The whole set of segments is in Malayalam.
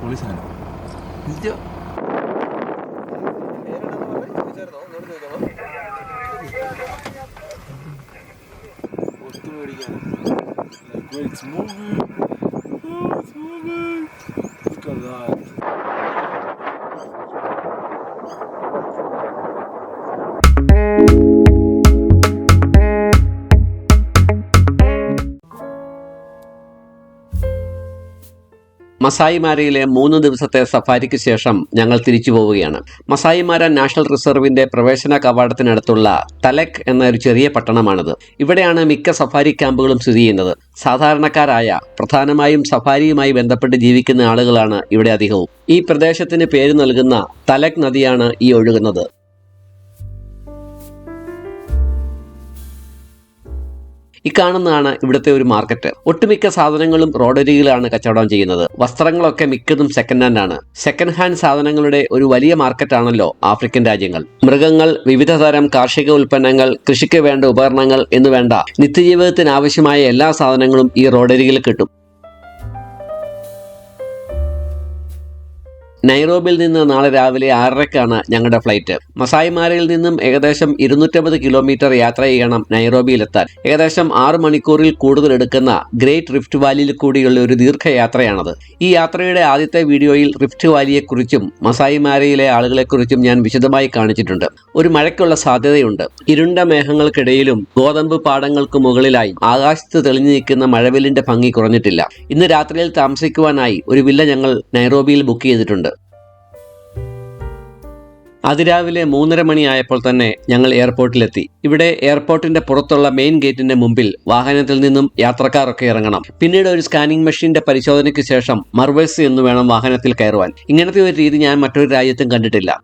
പോലീസാണ് It's moving. Oh, it's moving. Look at that. മസായിമാരയിലെ മൂന്ന് ദിവസത്തെ സഫാരിക്ക് ശേഷം ഞങ്ങൾ തിരിച്ചു പോവുകയാണ്. മസായിമാര നാഷണൽ റിസർവിന്റെ പ്രവേശന കവാടത്തിനടുത്തുള്ള തലക് എന്ന ഒരു ചെറിയ പട്ടണമാണിത്. ഇവിടെയാണ് മിക്ക സഫാരി ക്യാമ്പുകളും സ്ഥിതി ചെയ്യുന്നത്. സാധാരണക്കാരായ പ്രധാനമായും സഫാരിയുമായി ബന്ധപ്പെട്ട് ജീവിക്കുന്ന ആളുകളാണ് ഇവിടെ അധികവും. ഈ പ്രദേശത്തിന് പേര് നൽകുന്ന തലക് നദിയാണ് ഈ ഒഴുകുന്നത്. ഇക്കാണുന്നതാണ് ഇവിടുത്തെ ഒരു മാർക്കറ്റ് ഒട്ടുമിക്ക സാധനങ്ങളും റോഡരികിലാണ് കച്ചവടം ചെയ്യുന്നത്. വസ്ത്രങ്ങളൊക്കെ മിക്കതും സെക്കൻഡ് ഹാൻഡ് ആണ്. സെക്കൻഡ് ഹാൻഡ് സാധനങ്ങളുടെ ഒരു വലിയ മാർക്കറ്റാണല്ലോ ആഫ്രിക്കൻ രാജ്യങ്ങൾ. മൃഗങ്ങൾ വിവിധ തരം കാർഷിക ഉൽപ്പന്നങ്ങൾ കൃഷിക്ക് വേണ്ട ഉപകരണങ്ങൾ എന്ന് വേണ്ട നിത്യജീവിതത്തിന് ആവശ്യമായ എല്ലാ സാധനങ്ങളും ഈ റോഡരികിൽ കിട്ടും. നൈറോബിൽ നിന്ന് നാളെ രാവിലെ ആറരയ്ക്കാണ് ഞങ്ങളുടെ ഫ്ലൈറ്റ്. മസായിമാരയിൽ നിന്നും ഏകദേശം ഇരുന്നൂറ്റമ്പത് കിലോമീറ്റർ യാത്ര ചെയ്യണം നൈറോബിയിലെത്താൻ. ഏകദേശം ആറ് മണിക്കൂറിൽ കൂടുതൽ എടുക്കുന്ന ഗ്രേറ്റ് റിഫ്റ്റ് വാലിയിൽ കൂടിയുള്ള ഒരു ദീർഘയാത്രയാണത്. ഈ യാത്രയുടെ ആദ്യത്തെ വീഡിയോയിൽ റിഫ്റ്റ് വാലിയെക്കുറിച്ചും മസായിമാരയിലെ ആളുകളെക്കുറിച്ചും ഞാൻ വിശദമായി കാണിച്ചിട്ടുണ്ട്. ഒരു മഴയ്ക്കുള്ള സാധ്യതയുണ്ട്. ഇരുണ്ട മേഘങ്ങൾക്കിടയിലും ഗോതമ്പ് പാടങ്ങൾക്ക് മുകളിലായി ആകാശത്ത് തെളിഞ്ഞു നിൽക്കുന്ന മഴവില്ലിന്റെ ഭംഗി കുറഞ്ഞിട്ടില്ല. ഇന്ന് രാത്രിയിൽ താമസിക്കുവാനായി ഒരു വില്ല ഞങ്ങൾ നൈറോബിയിൽ ബുക്ക് ചെയ്തിട്ടുണ്ട്. അതിരാവിലെ മൂന്നര മണിയായപ്പോൾ തന്നെ ഞങ്ങൾ എയർപോർട്ടിലെത്തി. ഇവിടെ എയർപോർട്ടിന്റെ പുറത്തുള്ള മെയിൻ ഗേറ്റിന്റെ മുമ്പിൽ വാഹനത്തിൽ നിന്നും യാത്രക്കാരൊക്കെ ഇറങ്ങണം. പിന്നീട് ഒരു സ്കാനിംഗ് മെഷീന്റെ പരിശോധനയ്ക്ക് ശേഷം മർവേഴ്സ് എന്ന് വേണം വാഹനത്തിൽ കയറുവാൻ. ഇങ്ങനത്തെ ഒരു രീതി ഞാൻ മറ്റൊരു രാജ്യത്തും കണ്ടിട്ടില്ല.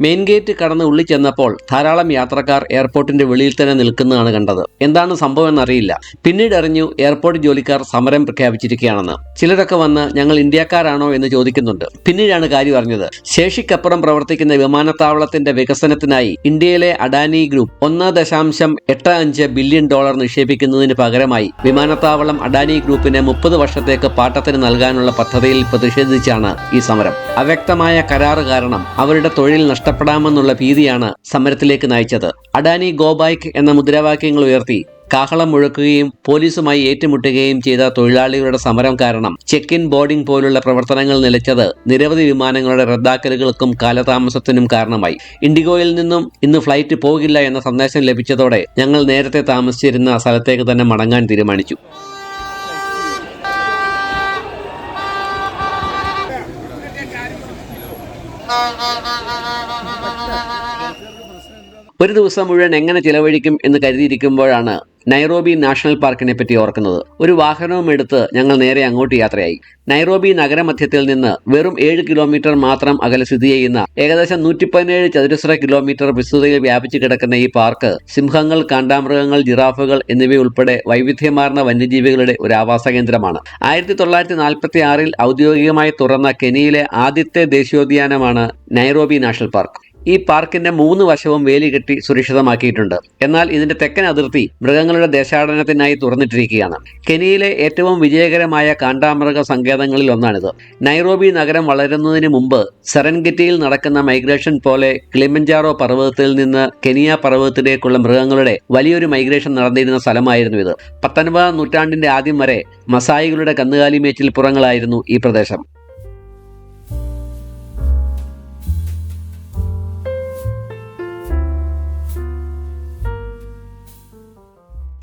മെയിൻ ഗേറ്റ് കടന്ന് ഉള്ളിൽ ചെന്നപ്പോൾ ധാരാളം യാത്രക്കാർ എയർപോർട്ടിന്റെ വെളിയിൽ തന്നെ നിൽക്കുന്നതാണ് കണ്ടത്. എന്താണ് സംഭവം എന്നറിയില്ല പിന്നീട് അറിഞ്ഞു എയർപോർട്ട് ജോലിക്കാർ സമരം പ്രഖ്യാപിച്ചിരിക്കുകയാണെന്ന്. ചിലരൊക്കെ വന്ന് ഞങ്ങൾ ഇന്ത്യക്കാരാണോ? എന്ന് ചോദിക്കുന്നുണ്ട്. പിന്നീടാണ് കാര്യം അറിഞ്ഞത്. ശേഷിക്കപ്പുറം പ്രവർത്തിക്കുന്ന വിമാനത്താവളത്തിന്റെ വികസനത്തിനായി ഇന്ത്യയിലെ അഡാനി ഗ്രൂപ്പ് ഒന്ന് ദശാംശം എട്ട് അഞ്ച് ബില്യൺ ഡോളർ നിക്ഷേപിക്കുന്നതിന് പകരമായി വിമാനത്താവളം അഡാനി ഗ്രൂപ്പിന് മുപ്പത് വർഷത്തേക്ക് പാട്ടത്തിന് നൽകാനുള്ള പദ്ധതിയിൽ പ്രതിഷേധിച്ചാണ് ഈ സമരം. അവ്യക്തമായ കരാറ് കാരണം അവരുടെ തൊഴിൽ നഷ്ടപ്പെടാമെന്നുള്ള ഭീതിയാണ് സമരത്തിലേക്ക് നയിച്ചത്. അഡാനി ഗോബൈക്ക് എന്ന മുദ്രാവാക്യങ്ങൾ ഉയർത്തി കാഹളം മുഴക്കുകയും പോലീസുമായി ഏറ്റുമുട്ടുകയും ചെയ്ത തൊഴിലാളികളുടെ സമരം കാരണം ചെക്ക് ഇൻ ബോർഡിംഗ് പോലുള്ള പ്രവർത്തനങ്ങൾ നിലച്ചത് നിരവധി വിമാനങ്ങളുടെ റദ്ദാക്കലുകൾക്കും കാലതാമസത്തിനും കാരണമായി. ഇൻഡിഗോയിൽ നിന്നും ഇന്ന് ഫ്ലൈറ്റ് പോകില്ല എന്ന സന്ദേശം ലഭിച്ചതോടെ ഞങ്ങൾ നേരത്തെ താമസിച്ചിരുന്ന സ്ഥലത്തേക്ക് തന്നെ മടങ്ങാൻ തീരുമാനിച്ചു. ഒരു ദിവസം മുഴുവൻ എങ്ങനെ ചിലവഴിക്കും എന്ന് കരുതിയിരിക്കുമ്പോഴാണ് നൈറോബി നാഷണൽ പാർക്കിനെ പറ്റി ഓർക്കുന്നത്. ഒരു വാഹനവും എടുത്ത് ഞങ്ങൾ നേരെ അങ്ങോട്ട് യാത്രയായി. നൈറോബി നഗരമധ്യത്തിൽ നിന്ന് വെറും ഏഴ് കിലോമീറ്റർ മാത്രം അകലെ സ്ഥിതി ചെയ്യുന്ന ഏകദേശം നൂറ്റി പതിനേഴ് ചതുരശ്ര കിലോമീറ്റർ വിസ്തൃതയിൽ വ്യാപിച്ചു കിടക്കുന്ന ഈ പാർക്ക് സിംഹങ്ങൾ കാണ്ടാമൃഗങ്ങൾ ജിറാഫുകൾ എന്നിവയുൾപ്പെടെ വൈവിധ്യമാർന്ന വന്യജീവികളുടെ ഒരു ആവാസ കേന്ദ്രമാണ്. ആയിരത്തി തൊള്ളായിരത്തി നാൽപ്പത്തി ആറിൽ ഔദ്യോഗികമായി തുറന്ന കെനിയിലെ ആദ്യത്തെ ദേശീയോദ്യാനമാണ് നൈറോബി നാഷണൽ പാർക്ക്. ഈ പാർക്കിന്റെ മൂന്ന് വശവും വേലി കെട്ടി സുരക്ഷിതമാക്കിയിട്ടുണ്ട്. എന്നാൽ ഇതിന്റെ തെക്കൻ അതിർത്തി മൃഗങ്ങളുടെ ദേശാടനത്തിനായി തുറന്നിട്ടിരിക്കുകയാണ്. കെനിയിലെ ഏറ്റവും വിജയകരമായ കാണ്ടാമൃഗ സങ്കേതങ്ങളിൽ ഒന്നാണിത്. നൈറോബി നഗരം വളരുന്നതിന് മുമ്പ് സെറൻഗറ്റിയിൽ നടക്കുന്ന മൈഗ്രേഷൻ പോലെ ക്ലിമഞ്ചാറോ പർവതത്തിൽ നിന്ന് കെനിയ പർവതത്തിലേക്കുള്ള മൃഗങ്ങളുടെ വലിയൊരു മൈഗ്രേഷൻ നടന്നിരുന്ന സ്ഥലമായിരുന്നു ഇത്. പത്തൊൻപതാം നൂറ്റാണ്ടിന്റെ ആദ്യം വരെ മസായികളുടെ കന്നുകാലിമേച്ചിൽ പുറങ്ങളായിരുന്നു ഈ പ്രദേശം.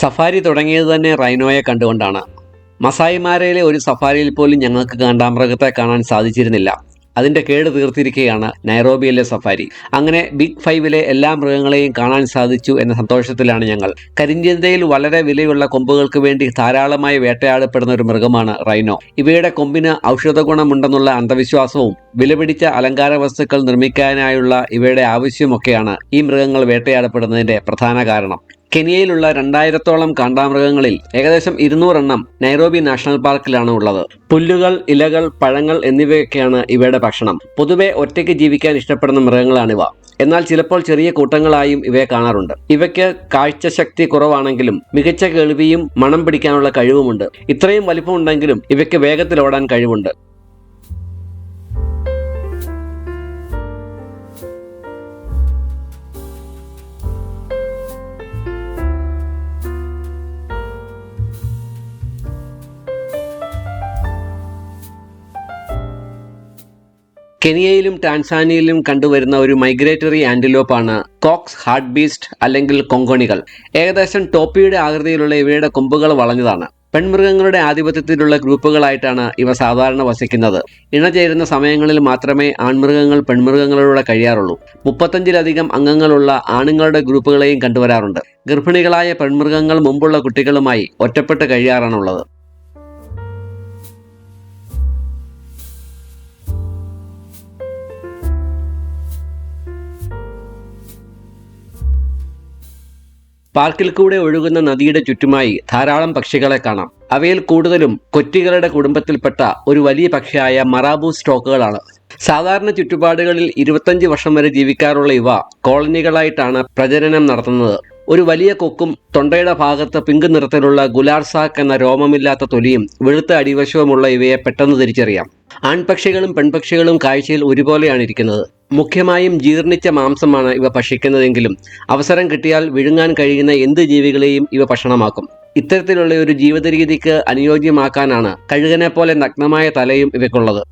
സഫാരി തുടങ്ങിയത് തന്നെ റൈനോയെ കണ്ടുകൊണ്ടാണ്. മസായിമാരയിലെ ഒരു സഫാരിയിൽ പോലും ഞങ്ങൾക്ക് കാണ്ടാമൃഗത്തെ കാണാൻ സാധിച്ചിരുന്നില്ല. അതിന്റെ കേട് തീർത്തിരിക്കുകയാണ് നൈറോബിയിലെ സഫാരി. അങ്ങനെ ബിഗ് ഫൈവിലെ എല്ലാ മൃഗങ്ങളെയും കാണാൻ സാധിച്ചു എന്ന സന്തോഷത്തിലാണ് ഞങ്ങൾ. കരിഞ്ചന്തയിൽ വളരെ വിലയുള്ള കൊമ്പുകൾക്ക് വേണ്ടി ധാരാളമായി വേട്ടയാടപ്പെടുന്ന ഒരു മൃഗമാണ് റൈനോ. ഇവയുടെ കൊമ്പിന് ഔഷധ ഗുണമുണ്ടെന്നുള്ള അന്ധവിശ്വാസവും വിലപിടിച്ച അലങ്കാര വസ്തുക്കൾ നിർമ്മിക്കാനായുള്ള ഇവയുടെ ആവശ്യമൊക്കെയാണ് ഈ മൃഗങ്ങൾ വേട്ടയാടപ്പെടുന്നതിന്റെ പ്രധാന കാരണം. കെനിയയിലുള്ള രണ്ടായിരത്തോളം കാണ്ടാമൃഗങ്ങളിൽ ഏകദേശം ഇരുന്നൂറെണ്ണം നൈറോബി നാഷണൽ പാർക്കിലാണ് ഉള്ളത്. പുല്ലുകൾ ഇലകൾ പഴങ്ങൾ എന്നിവയൊക്കെയാണ് ഇവയുടെ ഭക്ഷണം. പൊതുവെ ഒറ്റയ്ക്ക് ജീവിക്കാൻ ഇഷ്ടപ്പെടുന്ന മൃഗങ്ങളാണിവ എന്നാൽ ചിലപ്പോൾ ചെറിയ കൂട്ടങ്ങളായും ഇവയെ കാണാറുണ്ട്. ഇവയ്ക്ക് കാഴ്ചശക്തി കുറവാണെങ്കിലും മികച്ച കേൾവിയും മണം പിടിക്കാനുള്ള കഴിവുമുണ്ട്. ഇത്രയും വലിപ്പമുണ്ടെങ്കിലും ഇവയ്ക്ക് വേഗത്തിൽ ഓടാൻ കഴിവുണ്ട്. കെനിയയിലും ടാൻസാനിയയിലും കണ്ടുവരുന്ന ഒരു മൈഗ്രേറ്ററി ആന്റിലോപ്പാണ് കോക്സ് ഹാർട്ട് ബീസ്റ്റ് അല്ലെങ്കിൽ കൊങ്കണികൾ. ഏകദേശം ടോപ്പിയുടെ ആകൃതിയിലുള്ള ഇവയുടെ കൊമ്പുകൾ വളഞ്ഞതാണ്. പെൺമൃഗങ്ങളുടെ ആധിപത്യത്തിലുള്ള ഗ്രൂപ്പുകളായിട്ടാണ് ഇവ സാധാരണ വസിക്കുന്നത്. ഇണചേരുന്ന സമയങ്ങളിൽ മാത്രമേ ആൺമൃഗങ്ങൾ പെൺമൃഗങ്ങളോട് കഴിയാറുള്ളൂ. മുപ്പത്തഞ്ചിലധികം അംഗങ്ങളുള്ള ആണുങ്ങളുടെ ഗ്രൂപ്പുകളെയും കണ്ടുവരാറുണ്ട്. ഗർഭിണികളായ പെൺമൃഗങ്ങൾ മുമ്പുള്ള കുട്ടികളുമായി ഒറ്റപ്പെട്ട് കഴിയാറാണുള്ളത്. പാർക്കിൽ കൂടെ ഒഴുകുന്ന നദിയുടെ ചുറ്റുമായി ധാരാളം പക്ഷികളെ കാണാം. അവയിൽ കൂടുതലും കൊറ്റികളുടെ കുടുംബത്തിൽപ്പെട്ട ഒരു വലിയ പക്ഷിയായ മറാബു സ്റ്റോക്കുകളാണ്. സാധാരണ ചുറ്റുപാടുകളിൽ ഇരുപത്തഞ്ച് വർഷം വരെ ജീവിക്കാറുള്ള ഇവ കോളനികളായിട്ടാണ് പ്രജനനം നടത്തുന്നത്. ഒരു വലിയ കൊക്കും തൊണ്ടയുടെ ഭാഗത്ത് പിങ്ക് നിറത്തിലുള്ള ഗുലാർസാക്ക് എന്ന രോമമില്ലാത്ത തൊലിയും വെളുത്ത അടിവശവുമുള്ള ഇവയെ പെട്ടെന്ന് തിരിച്ചറിയാം. ആൺപക്ഷികളും പെൺപക്ഷികളും കാഴ്ചയിൽ ഒരുപോലെയാണ് ഇരിക്കുന്നത്. മുഖ്യമായും ജീർണിച്ച മാംസമാണ് ഇവ ഭക്ഷിക്കുന്നതെങ്കിലും അവസരം കിട്ടിയാൽ വിഴുങ്ങാൻ കഴിയുന്ന എന്ത് ജീവികളെയും ഇവ ഭക്ഷണമാക്കും. ഇത്തരത്തിലുള്ള ഒരു ജീവിത രീതിക്ക് അനുയോജ്യമാക്കാനാണ് കഴുകനെ പോലെ നഗ്നമായ തലയും ഇവയ്ക്കുള്ളത്.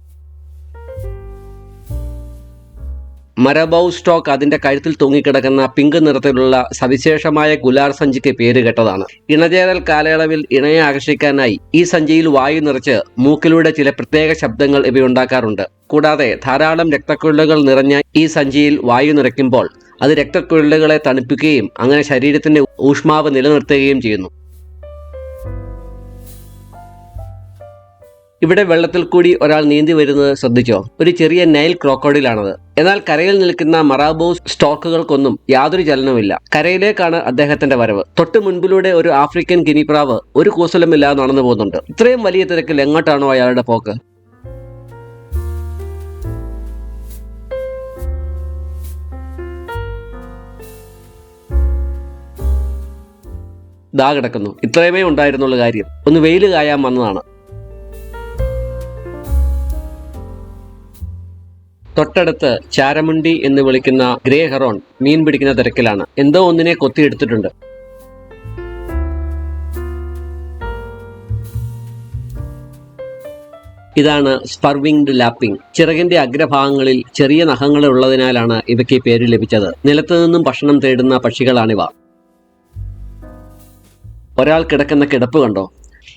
മരബൗ സ്റ്റോക്ക് അതിന്റെ കഴുത്തിൽ തൂങ്ങിക്കിടക്കുന്ന പിങ്ക് നിറത്തിലുള്ള സവിശേഷമായ ഗുലാർ സഞ്ചിക്ക് പേര് കേട്ടതാണ്. ഇണചേരൽ കാലയളവിൽ ഇണയെ ആകർഷിക്കാനായി ഈ സഞ്ചിയിൽ വായു നിറച്ച് മൂക്കിലൂടെ ചില പ്രത്യേക ശബ്ദങ്ങൾ ഇവയുണ്ടാക്കാറുണ്ട്. കൂടാതെ ധാരാളം രക്തക്കുഴലുകൾ നിറഞ്ഞ ഈ സഞ്ചിയിൽ വായു നിറയ്ക്കുമ്പോൾ അത് രക്തക്കുഴലുകളെ തണുപ്പിക്കുകയും അങ്ങനെ ശരീരത്തിന്റെ ഊഷ്മാവ് നിലനിർത്തുകയും ചെയ്യുന്നു. ഇവിടെ വെള്ളത്തിൽ കൂടി ഒരാൾ നീന്തി വരുന്നത് ശ്രദ്ധിച്ചോ? ഒരു ചെറിയ നൈൽ ക്രോക്കോഡിലാണത്. എന്നാൽ കരയിൽ നിൽക്കുന്ന മറാബോ സ്റ്റോക്കുകൾക്കൊന്നും യാതൊരു ചലനവുമില്ല. കരയിലേക്കാണ് അദ്ദേഹത്തിന്റെ വരവ്. തൊട്ട് മുൻപിലൂടെ ഒരു ആഫ്രിക്കൻ ഗിനിപ്രാവ് ഒരു കൂസലുമില്ലാതെ നടന്നു പോകുന്നുണ്ട്. ഇത്രയും വലിയ തിരക്കിൽ എങ്ങോട്ടാണോ അയാളുടെ പോക്ക്? ദാ കിടക്കുന്നു. ഇത്രയുമേ ഉണ്ടായിരുന്നുള്ള കാര്യം. ഒന്ന് വെയിൽ കായാൻ വന്നതാണ്. തൊട്ടടുത്ത് ചാരമുണ്ടി എന്ന് വിളിക്കുന്ന ഗ്രേ ഹെറോൺ മീൻ പിടിക്കുന്ന തിരക്കിലാണ്. എന്തോ ഒന്നിനെ കൊത്തിയെടുത്തിട്ടുണ്ട്. ഇതാണ് സ്പർവിംഗ്ഡ് ലാപ്പിംഗ്. ചിറകിന്റെ അഗ്രഭാഗങ്ങളിൽ ചെറിയ നഖങ്ങൾ ഉള്ളതിനാലാണ് ഇവയ്ക്ക് പേര് ലഭിച്ചത്. നിലത്തു നിന്നും ഭക്ഷണം തേടുന്ന പക്ഷികളാണിവ. ഒരാൾ കിടക്കുന്ന കിടപ്പ് കണ്ടോ?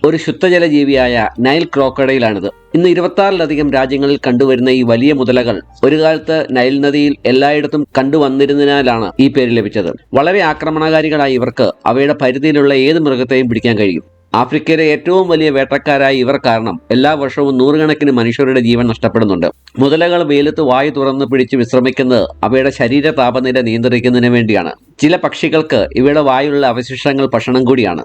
ഒരു ശുദ്ധജല ജീവിയായ നൈൽ ക്രോക്കഡയിലാണിത് ഇന്ന് ഇരുപത്തി രാജ്യങ്ങളിൽ കണ്ടുവരുന്ന ഈ വലിയ മുതലകൾ ഒരു കാലത്ത് നൈൽ നദിയിൽ എല്ലായിടത്തും കണ്ടുവന്നിരുന്നതിനാലാണ് ഈ പേര് ലഭിച്ചത്. വളരെ ആക്രമണകാരികളായ ഇവർക്ക് അവയുടെ പരിധിയിലുള്ള ഏത് മൃഗത്തെയും പിടിക്കാൻ കഴിയും. ആഫ്രിക്കയിലെ ഏറ്റവും വലിയ വേട്ടക്കാരായ ഇവർ കാരണം എല്ലാ വർഷവും നൂറുകണക്കിന് മനുഷ്യരുടെ ജീവൻ നഷ്ടപ്പെടുന്നുണ്ട്. മുതലകൾ വെയിലത്ത് വായു തുറന്ന് പിടിച്ച് വിശ്രമിക്കുന്നത് അവയുടെ ശരീര താപനില നിയന്ത്രിക്കുന്നതിന് വേണ്ടിയാണ്. ചില പക്ഷികൾക്ക് ഇവയുടെ വായുള്ള അവശിഷ്ടങ്ങൾ ഭക്ഷണം കൂടിയാണ്.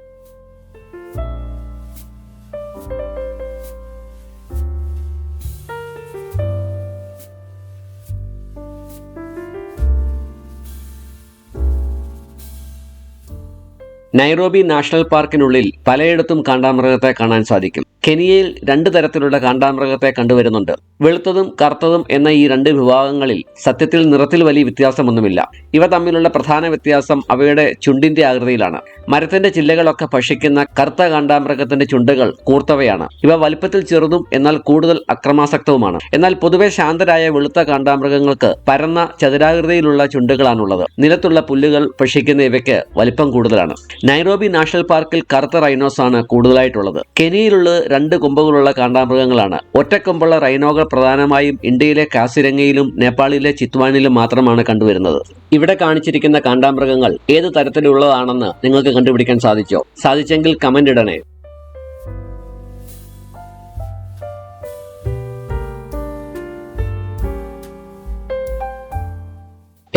നൈറോബി നാഷണൽ പാർക്കിനുള്ളിൽ പലയിടത്തും കാണ്ടാമൃഗത്തെ കാണാൻ സാധിക്കും. കെനിയയിൽ രണ്ട് തരത്തിലുള്ള കാണ്ടാമൃഗത്തെ കണ്ടുവരുന്നുണ്ട്. വെളുത്തതും കറുത്തതും എന്ന ഈ രണ്ട് വിഭാഗങ്ങളിൽ സത്യത്തിൽ നിറത്തിൽ വലിയ വ്യത്യാസമൊന്നുമില്ല. ഇവ തമ്മിലുള്ള പ്രധാന വ്യത്യാസം അവയുടെ ചുണ്ടിന്റെ ആകൃതിയിലാണ്. മരത്തിന്റെ ചില്ലകളൊക്കെ ഭക്ഷിക്കുന്ന കറുത്ത കാണ്ടാമൃഗത്തിന്റെ ചുണ്ടുകൾ കൂർത്തവയാണ്. ഇവ വലിപ്പത്തിൽ ചെറുതും എന്നാൽ കൂടുതൽ അക്രമാസക്തവുമാണ്. എന്നാൽ പൊതുവെ ശാന്തരായ വെളുത്ത കാണ്ടാമൃഗങ്ങൾക്ക് പരന്ന ചതുരാകൃതിയിലുള്ള ചുണ്ടുകളാണുള്ളത്. നിലത്തുള്ള പുല്ലുകൾ ഭക്ഷിക്കുന്ന ഇവയ്ക്ക് വലിപ്പം കൂടുതലാണ്. നൈറോബി നാഷണൽ പാർക്കിൽ കറുത്ത റൈനോസ് ആണ് കൂടുതലായിട്ടുള്ളത്. കെനിയയിലുള്ളത് രണ്ട് കൊമ്പുകളുള്ള കാണ്ടാമൃഗങ്ങളാണ്. ഒറ്റക്കൊമ്പുള്ള റൈനോകൾ പ്രധാനമായും ഇന്ത്യയിലെ കാസിരംഗയിലും നേപ്പാളിലെ ചിത്വാനിലും മാത്രമാണ് കണ്ടുവരുന്നത്. ഇവിടെ കാണിച്ചിരിക്കുന്ന കാണ്ടാമൃഗങ്ങൾ ഏത് തരത്തിലുള്ളതാണെന്ന് നിങ്ങൾക്ക് കണ്ടുപിടിക്കാൻ സാധിച്ചോ? സാധിച്ചെങ്കിൽ കമന്റ് ഇടണേ.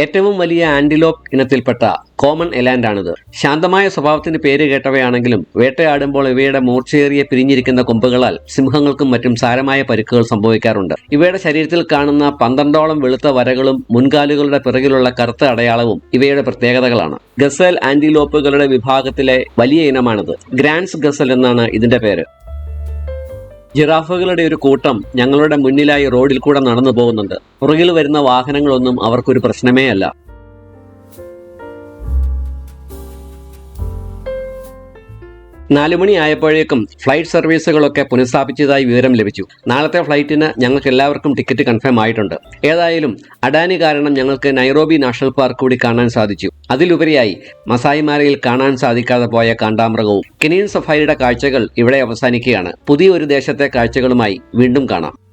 ഏറ്റവും വലിയ ആന്റിലോപ്പ് ഇനത്തിൽപ്പെട്ട കോമൺ എലാൻഡാണിത് ശാന്തമായ സ്വഭാവത്തിന് പേര് കേട്ടവയാണെങ്കിലും വേട്ടയാടുമ്പോൾ ഇവയുടെ മൂർച്ചയേറിയ പിരിഞ്ഞിരിക്കുന്ന കൊമ്പുകളാൽ സിംഹങ്ങൾക്കും മറ്റും സാരമായ പരിക്കുകൾ സംഭവിക്കാറുണ്ട്. ഇവയുടെ ശരീരത്തിൽ കാണുന്ന പന്ത്രണ്ടോളം വെളുത്ത വരകളും മുൻകാലുകളുടെ പിറകിലുള്ള കറുത്ത അടയാളവും ഇവയുടെ പ്രത്യേകതകളാണ്. ഗസൽ ആന്റിലോപ്പുകളുടെ വിഭാഗത്തിലെ വലിയ ഇനമാണിത്. ഗ്രാൻഡ്സ് ഗസൽ എന്നാണ് ഇതിന്റെ പേര്. ജിറാഫുകളുടെ ഒരു കൂട്ടം ഞങ്ങളുടെ മുന്നിലായി റോഡിൽ കൂടെ നടന്നു പോകുന്നുണ്ട്. പുറകിൽ വരുന്ന വാഹനങ്ങളൊന്നും അവർക്കൊരു പ്രശ്നമേ അല്ല നാലുമണി ആയപ്പോഴേക്കും ഫ്ലൈറ്റ് സർവീസുകളൊക്കെ പുനഃസ്ഥാപിച്ചതായി വിവരം ലഭിച്ചു. നാളത്തെ ഫ്ലൈറ്റിന് ഞങ്ങൾക്ക് എല്ലാവർക്കും ടിക്കറ്റ് കൺഫേം ആയിട്ടുണ്ട്. ഏതായാലും അഡാനി കാരണം ഞങ്ങൾക്ക് നൈറോബി നാഷണൽ പാർക്ക് കൂടി കാണാൻ സാധിച്ചു. അതിലുപരിയായി മസായിമാരയിൽ കാണാൻ സാധിക്കാതെ പോയ കാണ്ടാമൃഗവും കെനിയൻ സഫാരിയുടെ കാഴ്ചകൾ ഇവിടെ അവസാനിക്കുകയാണ്. പുതിയൊരു ദേശത്തെ കാഴ്ചകളുമായി വീണ്ടും കാണാം.